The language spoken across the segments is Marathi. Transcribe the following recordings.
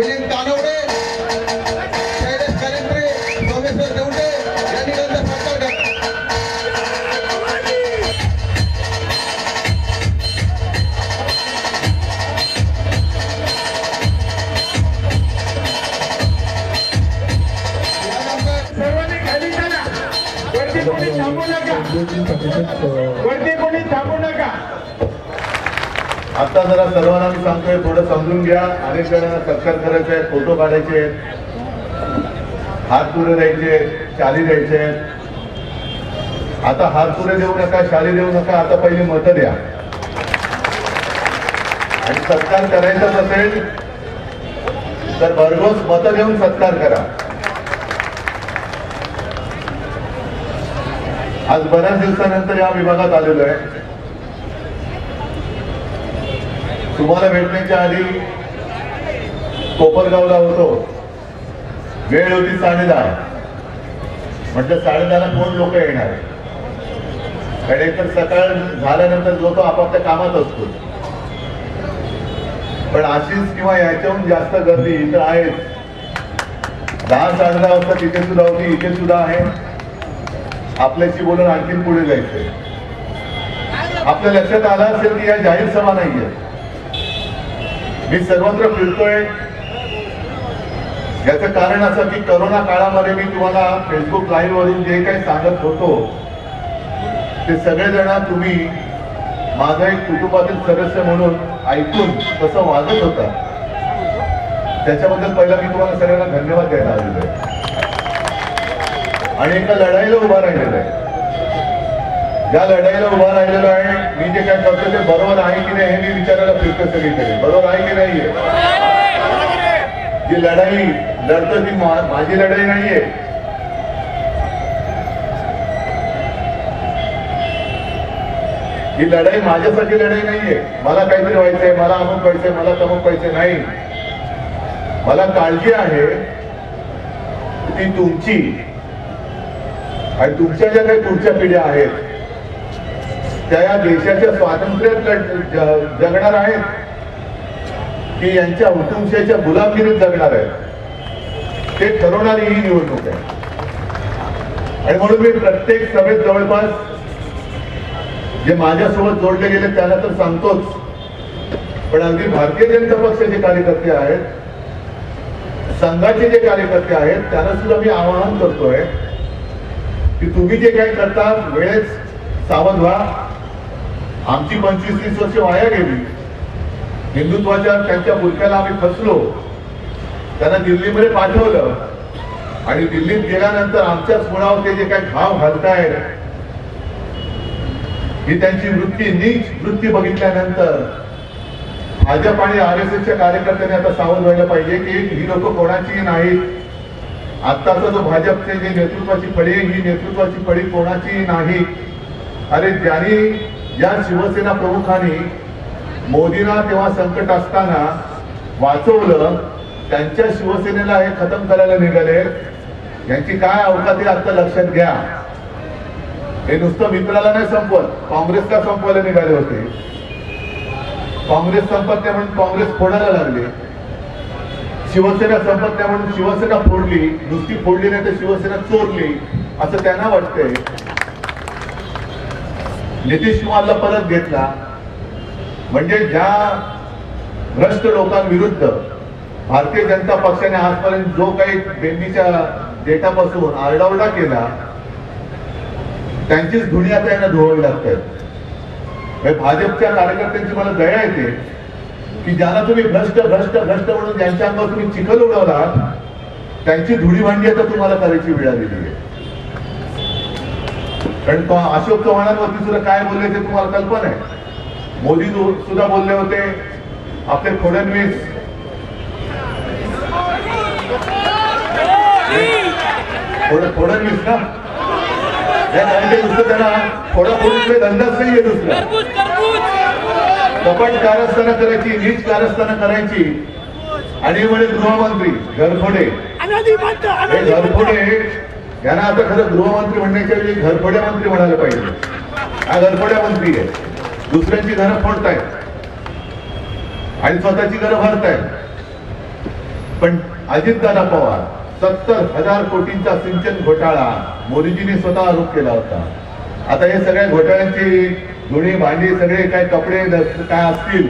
विनीत कानवडे शैलेश कलिंद्रे सोमेश्वर देवडे यांनी नंतर सत्कार सर्वांनी खाली चला. वरती कोणी थांबू नका. वरती कोणी थांबू नका. आता जरा सर्वांना मी सांगतोय थोडं समजून घ्या. अनेक जणांना सत्कार करायचे आहेत फोटो काढायचे आहेत. हात पुरे द्यायचे शाली द्यायचे आहेत. आता हात पुरे देऊ नका शाली देऊ नका आता पहिले मतं द्या. आणि सत्कार करायचाच असेल तर भरघोस मतं देऊन सत्कार करा. आज बऱ्याच दिवसानंतर या विभागात आलेलो आहे. तुम्हाला भेटण्याच्या आधी कोपरगावला होतो. वेळ होती साडेदहा. म्हटलं साडेदहाला कोण लोक येणार? कारण एकतर सकाळ झाल्यानंतर जो तो आपापल्या कामात असतो. पण अशीच किंवा याच्याहून जास्त गर्दी इथं आहेच दहा साडेदहा वाजता तिथे सुद्धा होती इथे सुद्धा आहे. आपल्याशी बोलून आणखीन पुढे जायचंय. आपल्या लक्षात आलं असेल की या जाहीर सभा नाहीये. मी सर्वत्र फिरतोय. याचं कारण असं की करोना काळामध्ये मी तुम्हाला फेसबुक लाईव्ह वरून जे काही सांगत होतो ते सगळेजण तुम्ही माझा एक कुटुंबातील सदस्य म्हणून ऐकून तसं वागत होता. त्याच्याबद्दल पहिला मी तुम्हाला सगळ्यांना धन्यवाद द्यायला आलेलो आहे. आणि एका लढाईला उभा राहिलेला आहे. ज्या लढाईला उभा राहिलेलो आहे. मी जे काय करतो ते बरोबर आहे की नाही हे मी विचारायला फिरतो सगळीकडे. बरोबर आहे? नाहीये. जी लढाई लढतो ती माझी लढाई नाहीये. ही लढाई माझ्यासाठी लढाई नाहीये. मला काहीतरी व्हायचंय मला अमुक व्हायचंय मला तमुक व्हायचंय नाही. मला काळजी आहे ती तुमची. आणि तुमच्या ज्या काही पुढच्या पिढ्या आहेत त्या या देशाच्या स्वातंत्र्यात जगणार आहेत. हे यांच्या हुकुमशाहीच्या गुलामगिरीत जगणार आहेत. ते ठरवणारी ही निवडणूक आहे. आणि म्हणून मी प्रत्येक सभेत जवळपास जे माझ्यासोबत जोडले गेले त्यांना तर सांगतोच. पण अगदी भारतीय जनता पक्षाचे कार्यकर्ते आहेत संघाचे जे कार्यकर्ते आहेत त्यांना सुद्धा मी आवाहन करतोय की तुम्ही जे काही करता वेळेस सावध व्हा. आमची पंचवीस तीस वर्ष वाया गेली. हिंदुत्वाच्या त्यांच्या मुलक्याला आम्ही फसलो. त्यांना दिल्लीमध्ये पाठवलं. आणि दिल्लीत गेल्यानंतर आमच्याच मुळावर ते जे काही घाव घालतायत ही त्यांची वृत्ती नीच वृत्ती बघितल्यानंतर भाजप आणि आर एस एसच्या कार्यकर्त्यांनी आता सावध व्हायला पाहिजे की ही लोक कोणाची नाही आत्ताचा जो भाजपचे जे नेतृत्वाची फळी ही नेतृत्वाची फळी कोणाची नाही. अरे ज्यांनी या शिवसेना प्रमुखांनी मोदींना तेव्हा संकट असताना वाचवलं त्यांच्या शिवसेनेला हे खतम करायला निघाले. यांची काय अवकाती आता लक्षात घ्या. हे नुसतं मित्राला नाही संपवत काँग्रेसला संपवायला निघाले होते. काँग्रेस संपत नाही म्हणून काँग्रेस फोडायला लागले. शिवसेना संपत नाही म्हणून शिवसेना फोडली नुसती फोडली नाही तर शिवसेना चोरली असं त्यांना वाटतंय. नितीश कुमारला परत घेतला. म्हणजे ज्या भ्रष्ट लोकांविरुद्ध भारतीय जनता पक्षाने आजपर्यंत जो काही बेंबीच्या डेटापासून आरडाओरडा केला त्यांचीच धुणी आता यांना धुवावी लागतात भाजपच्या कार्यकर्त्यांची मला दया येते की ज्यांना तुम्ही भ्रष्ट भ्रष्ट भ्रष्ट म्हणून ज्यांच्या अंगावर तुम्ही चिखल उडवलात त्यांची धुळी भांडी आता तुम्हाला करायची वेळ आलेली आहे. कारण तो अशोक चव्हाणांवरती सुद्धा काय बोलले ते तुम्हाला कल्पना आहे. मोदी सुद्धा बोलले होते आपले फडणवीस. फड- फडणवीस ना? नुसतं त्यांना फोडाफोडीकडे धंदाच नाहीये दुसरा कपट कारस्थानं करायची नीच कारस्थानं करायची. आणि म्हणे गृहमंत्री घरफोडे. हे घरफोडे यांना आता खरं गृहमंत्री म्हणण्याच्या ऐवजी घरफोड्या मंत्री म्हणायला पाहिजे. हा घरफोड्या मंत्री आहे. दुसऱ्यांची घरं फोडतायत. आणि स्वतःची घरं भरतायत. पण अजितदादा पवार सत्तर हजार कोटींचा सिंचन घोटाळा मोदीजींनी स्वतः आरोप केला होता. आता हे सगळ्या घोटाळ्यांची धुणी भांडी सगळे काय कपडे काय असतील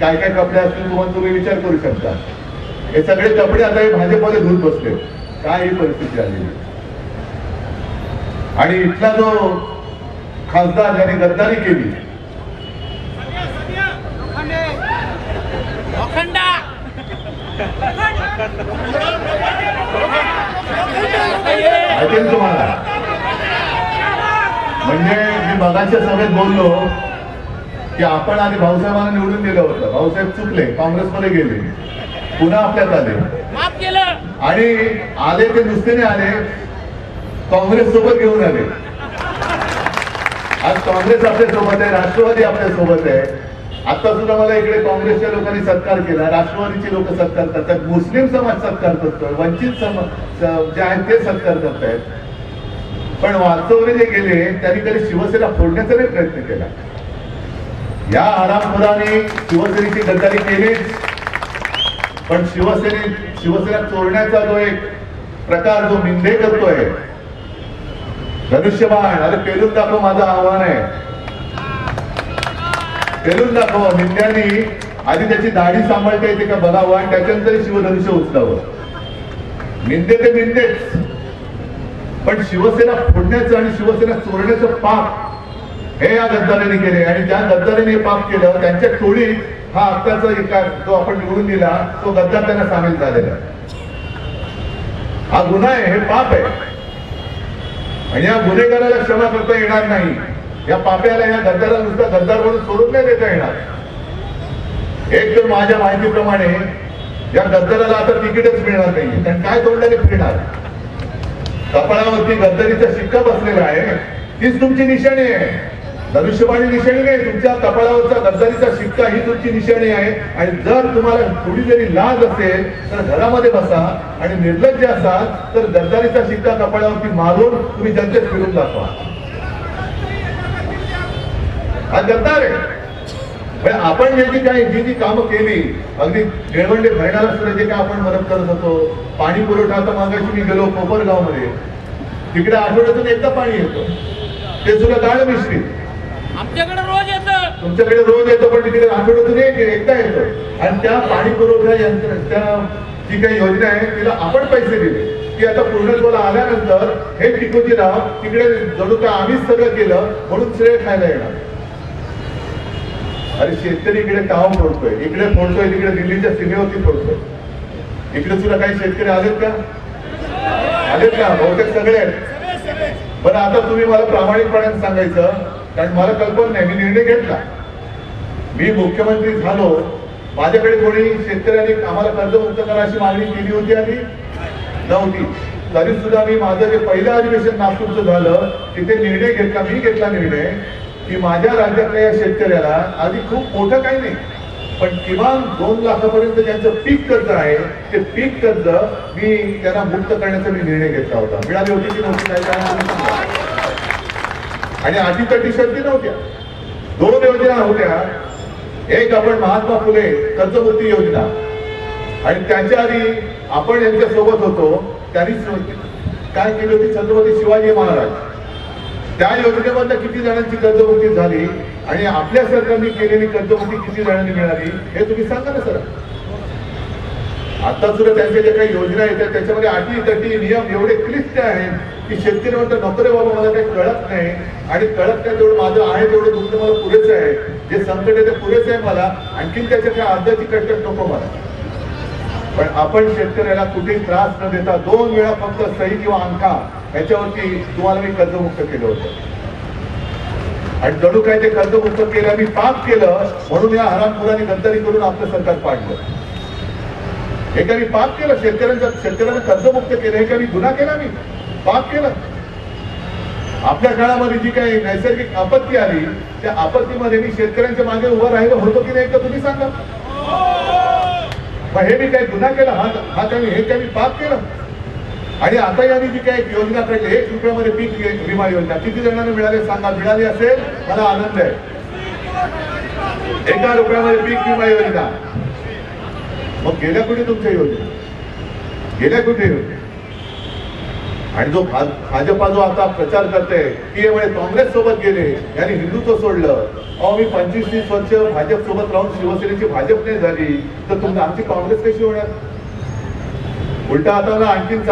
काय काय कपडे असतील तुम्हाला तुम्ही विचार करू शकता. हे सगळे कपडे आता हे भाजपमध्ये धुत बसले. काय ही परिस्थिती आली आणि इथला जो खासदार ज्याने गद्दारी केली ना तुम्हाला. म्हणजे मी मगाच्या सभेत बोललो की आपण आधी भाऊसाहेबांना निवडून दिलं होतं. भाऊसाहेब चुकले काँग्रेसमध्ये गेले. पुन्हा आपल्यात आले. आणि आले ते नुसते नाही आले काँग्रेस सोबत घेऊन आले. आज काँग्रेस आपल्यासोबत आहे राष्ट्रवादी आपल्यासोबत आहे. आता सुद्धा मला इकडे काँग्रेसच्या लोकांनी सत्कार केला राष्ट्रवादीचे लोक सत्कार करतात मुस्लिम समाज सत्कार करतोय वंचित समाज जे आहेत ते सत्कार करतायत. पण वाचवले जे गेले त्यांनी तरी शिवसेना फोडण्याचा नाही प्रयत्न केला. या आरामपुराने शिवसेनेची गद्दारी केलीच. पण शिवसेने शिवसेना चोरण्याचा जो एक प्रकार जो निंदे करतोय धनुष्यबाण अरे पेलून दाखव माझं आव्हान आहे. पेरून दाखवा मिंद्यानी आधी त्याची दाढी सांभाळता येते का बघावं आणि त्याच्यानंतर शिवधनुष्य उचलावं. निंदे ते निंदेच पण शिवसेना फोडण्याचं आणि शिवसेना चोरण्याचं पाप हे या गद्दाराने केले आणि ज्या गद्दाराने हे पाप केलं त्यांच्या टोळीत हा आत्ताचा एका जो आपण निवडून दिला तो गद्दार त्यांना सामील झालेला हा गुन्हा आहे हे पाप आहे. आणि या गुन्हेगाराला क्षमा करता येणार नाही. या पाप्याला या गद्दाराला नुसता गद्दार म्हणून सोडून नाही देता येणार. एक तर माझ्या माहितीप्रमाणे या गद्दाराला आता तिकीटच मिळणार नाही कारण काय तोडल्याने फिरणार? कपाळावरती गद्दारीचा शिक्का बसलेला आहे. तीच तुमची निशाणी आहे. धनुष्यबाणी निशाणी नाही. तुमच्या कपाळावरचा गद्दारीचा शिक्का ही तुमची निशाणी आहे. आणि जर तुम्हाला थोडी जरी लाज असेल तर घरामध्ये बसा आणि निर्लज्ज असाल तर गद्दारीचा शिक्का कपाळावरती मारून तुम्ही जनतेत फिरून दाखवा. हा गद्दार आहे पण आपण जे जी काही जी जी कामं केली अगदी निळवंडे भरणारा सुद्धा जे काय आपण मदत करत होतो पाणी पुरवठा आता मागाशी मी गेलो कोपरगावमध्ये तिकडे आठवड्यातून एकदा पाणी येतं. ते सुद्धा गाळ मिश्रित. आमच्याकडे रोज येतं. तुमच्याकडे रोज येतो पण तिकडे आठवड्यातून एक एकदा येतो. आणि त्या पाणी पुरवठा यंत्र त्या जी काही योजना आहे तिला आपण पैसे दिले. की आता पूर्णत्वाला आल्यानंतर हे टिकोजी राव तिकडे जणू काय आम्हीच सगळं केलं म्हणून श्रेय खायला येणार. अरे शेतकरी इकडे काम फोडतोय इकडे फोडतोय तिकडे दिल्लीच्या सीमेवरती फोडतोय इकडे सुद्धा काही शेतकरी आलेत का? आलेत का? बहुतेक सगळे आहेत. बरं आता तुम्ही मला प्रामाणिकपणे सांगायचं कारण मला कल्पना नाही मी निर्णय घेतला. मी मुख्यमंत्री झालो माझ्याकडे कोणी शेतकऱ्यांनी आम्हाला कर्जमुक्त करा अशी मागणी केली होती आधी? नव्हती. तरी सुद्धा मी माझं जे पहिलं अधिवेशन नागपूरचं झालं तिथे निर्णय घेतला मी घेतला निर्णय. की माझ्या राज्यातल्या या शेतकऱ्याला आधी खूप मोठं काही नाही पण किमान दोन लाखापर्यंत ज्यांचं पीक कर्ज आहे ते पीक कर्ज मी त्यांना मुक्त करण्याचा मी निर्णय घेतला होता. मिळाली होती की नव्हती काय काय तुम्ही सांगा. आणि अटीतटी शर्ती नव्हत्या. दोन योजना होत्या. एक आपण महात्मा फुले कर्जमुक्ती योजना. आणि त्याच्या आधी आपण यांच्या सोबत होतो त्यांनी काय केली होती? छत्रपती शिवाजी महाराज. त्या योजनेमधनं किती जणांची कर्जमुक्ती झाली आणि आपल्या सरकारने केलेली कर्जमुक्ती किती जणांनी मिळाली हे तुम्ही सांगा ना सर. आता सुद्धा त्यांच्या ज्या काही योजना येतात त्याच्यामध्ये अटी तटी नियम एवढे क्लिष्ट आहेत की शेतकरी म्हणतात नको बाबा मला काही कळत नाही. आणि कळत नाही तेवढं माझं आहे तेवढं दुखणं मला पुरेसं आहे. जे संकट आहे ते पुरेसं आहे मला. आणखीन त्याच्या काही अर्धाची कष्ट नको मला. पण आपण शेतकऱ्याला कुठेही त्रास न देता दोन वेळा फक्त सही किंवा अंका याच्यावरती तुम्हाला मी कर्जमुक्त केलं होतं. आणि जणू काय ते कर्जमुक्त केलं मी पाप केलं म्हणून या हरामखोरांनी गद्दारी करून आपलं सरकार पाडलं. एकाने पाप केलं शेतकऱ्यांचं शेतकऱ्यांना कर्जमुक्त केलं एकाने गुन्हा केला मी पाप केलं. आपल्या काळामध्ये जी काही नैसर्गिक आपत्ती आली त्या आपत्तीमध्ये मी शेतकऱ्यांच्या मागे उभं राहिलं होतो की नाही का तुम्ही सांगा. मग हे मी काही गुन्हा केला हा हा काही हे काही मी पाप केलं? आणि आता यांनी जी काही योजना काढली एक रुपयामध्ये पीक विमा योजना किती जणांना मिळाले सांगा मिळाली असेल मला आनंद आहे. एका रुपयामध्ये पीक विमा योजना. मग गेल्या कुठे तुमच्या योजना? गेल्या कुठे आणि जो भा- भाजपा जो आता प्रचार करते की हे काँग्रेस सोबत गेले यांनी हिंदुत्व सोडलं. अहो मी पंचवीस तीस वर्ष भाजप सोबत राहून शिवसेनेची भाजप नाही झाली तर तुमचं आमची काँग्रेस कशी होणार? उलटा आता ना आणखीन